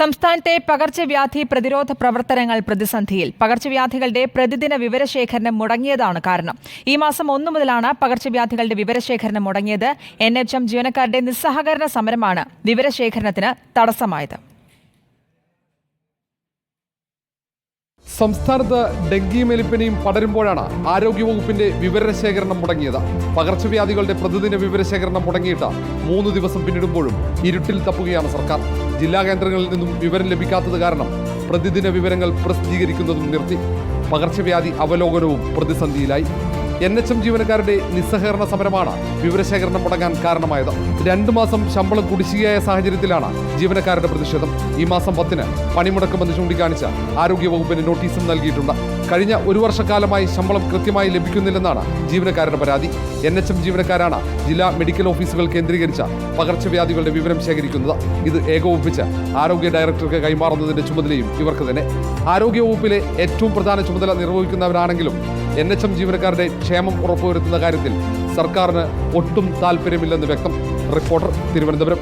സംസ്ഥാനത്തെ പകർച്ചവ്യാധി പ്രതിരോധ പ്രവർത്തനങ്ങൾ പ്രതിസന്ധിയിൽ പകർച്ചവ്യാധികളുടെ പ്രതിദിന വിവരശേഖരണം മുടങ്ങിയതാണ് കാരണം. ഈ മാസം ഒന്നു മുതലാണ് പകർച്ചവ്യാധികളുടെ വിവരശേഖരണം മുടങ്ങിയത്. എൻ എച്ച് എം ജീവനക്കാരുടെ നിസ്സഹകരണ സമരമാണ് വിവരശേഖരണത്തിന് തടസ്സമായത്. സംസ്ഥാനത്ത് ഡെങ്കി മെലിപ്പനിയും പടരുമ്പോഴാണ് ആരോഗ്യവകുപ്പിന്റെ വിവരശേഖരണം മുടങ്ങിയത്. പകർച്ചവ്യാധികളുടെ പ്രതിദിന വിവരശേഖരണം മുടങ്ങിയിട്ട് മൂന്ന് ദിവസം പിന്നിടുമ്പോഴും ഇരുട്ടിൽ തപ്പുകയാണ് സർക്കാർ. ജില്ലാ കേന്ദ്രങ്ങളിൽ നിന്നും വിവരം ലഭിക്കാത്തത് കാരണം പ്രതിദിന വിവരങ്ങൾ പ്രസിദ്ധീകരിക്കുന്നതും നിർത്തി. പകർച്ചവ്യാധി അവലോകനവും പ്രതിസന്ധിയിലായി. എൻ എച്ച് എം ജീവനക്കാരുടെ നിസ്സഹകരണ സമരമാണ് വിവരശേഖരണം മുടങ്ങാൻ കാരണമായത്. രണ്ടു മാസം ശമ്പളം കുടിശ്ശികയായ സാഹചര്യത്തിലാണ് ജീവനക്കാരുടെ പ്രതിഷേധം. ഈ മാസം പത്തിന് പണിമുടക്കുമെന്ന് ചൂണ്ടിക്കാണിച്ച് ആരോഗ്യവകുപ്പിന് നോട്ടീസും നൽകിയിട്ടുണ്ട്. കഴിഞ്ഞ ഒരു വർഷക്കാലമായി ശമ്പളം കൃത്യമായി ലഭിക്കുന്നില്ലെന്നാണ് ജീവനക്കാരുടെ പരാതി. എൻ എച്ച് എം ജീവനക്കാരാണ് ജില്ലാ മെഡിക്കൽ ഓഫീസുകൾ കേന്ദ്രീകരിച്ച പകർച്ചവ്യാധികളുടെ വിവരം ശേഖരിക്കുന്നത്. ഇത് ഏകോപിപ്പിച്ച് ആരോഗ്യ ഡയറക്ടർക്ക് കൈമാറുന്നതിന്റെ ചുമതലയും ഇവർക്ക് തന്നെ. ആരോഗ്യവകുപ്പിലെ ഏറ്റവും പ്രധാന ചുമതല നിർവഹിക്കുന്നവരാണെങ്കിലും എൻ എച്ച് എം ജീവനക്കാരുടെ ക്ഷേമം ഉറപ്പുവരുത്തുന്ന കാര്യത്തിൽ സർക്കാരിന് ഒട്ടും താല്പര്യമില്ലെന്ന് വ്യക്തം റിപ്പോർട്ടർ തിരുവനന്തപുരം.